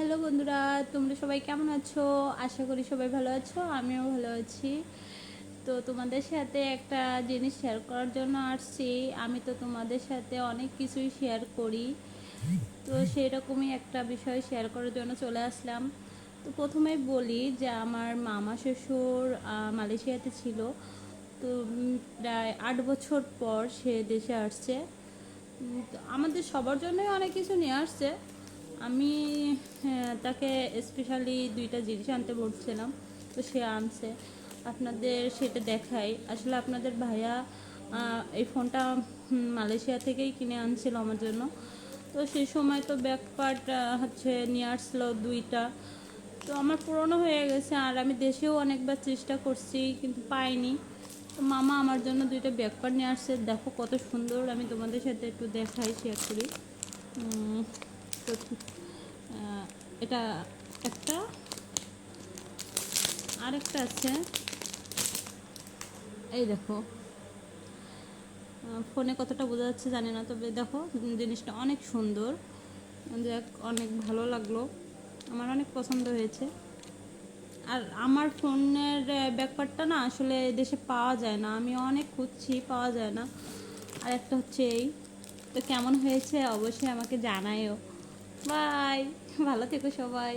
Hello বন্ধুরা, তোমরা সবাই কেমন আছো? আশা করি সবাই ভালো আছো, আমিও ভালো আছি। তো তোমাদের সাথে একটা জিনিস শেয়ার করার জন্য আসছি। আমি তো তোমাদের সাথে অনেক কিছুই শেয়ার করি। তো সেরকমই একটা বিষয় শেয়ার করার জন্য চলে আসলাম। তো প্রথমে বলি যে আমার মামা শ্বশুর মালয়েশিয়াতে ছিল। তো প্রায় আট বছর পর সে দেশে আসছে। আমাদের সবার জন্যই অনেক কিছু নিয়ে আসছে। আমি হ্যাঁ, তাকে স্পেশালি দুইটা জিনিস আনতে বলছিলাম তো সে আনছে। আপনাদের সেটা দেখাই। আসলে আপনাদের ভাইয়া এই ফোনটা মালয়েশিয়া থেকেই কিনে আনছিল আমার জন্য। তো সেই সময় তো ব্যাক পার্ট হচ্ছে নিয়ে আসলো দুইটা। তো আমার পুরনো হয়ে গেছে আর আমি দেশেও অনেকবার চেষ্টা করছি কিন্তু পাইনি। তো মামা আমার জন্য দুইটা ব্যাকপার নিয়ে আসছে। দেখো কত সুন্দর আমি তোমাদের সাথে একটু দেখাই তো আহ, এটা একটা আর একটা আছে। এই দেখো ফোনে কতটা বোঝা যাচ্ছে জানি না, তবে দেখো জিনিসটা অনেক সুন্দর। দেখ অনেক ভালো লাগল। আমার অনেক পছন্দ হয়েছে। আর আমার ফোনের ব্যাপারটা না আসলে দেশে পাওয়া যায় না। আমি অনেক খুঁজছি, পাওয়া যায় না। আর একটা হচ্ছে এই। তো কেমন হয়েছে? অবশ্যই আমাকে জানায়ও। বাই ভালো থেকো সবাই।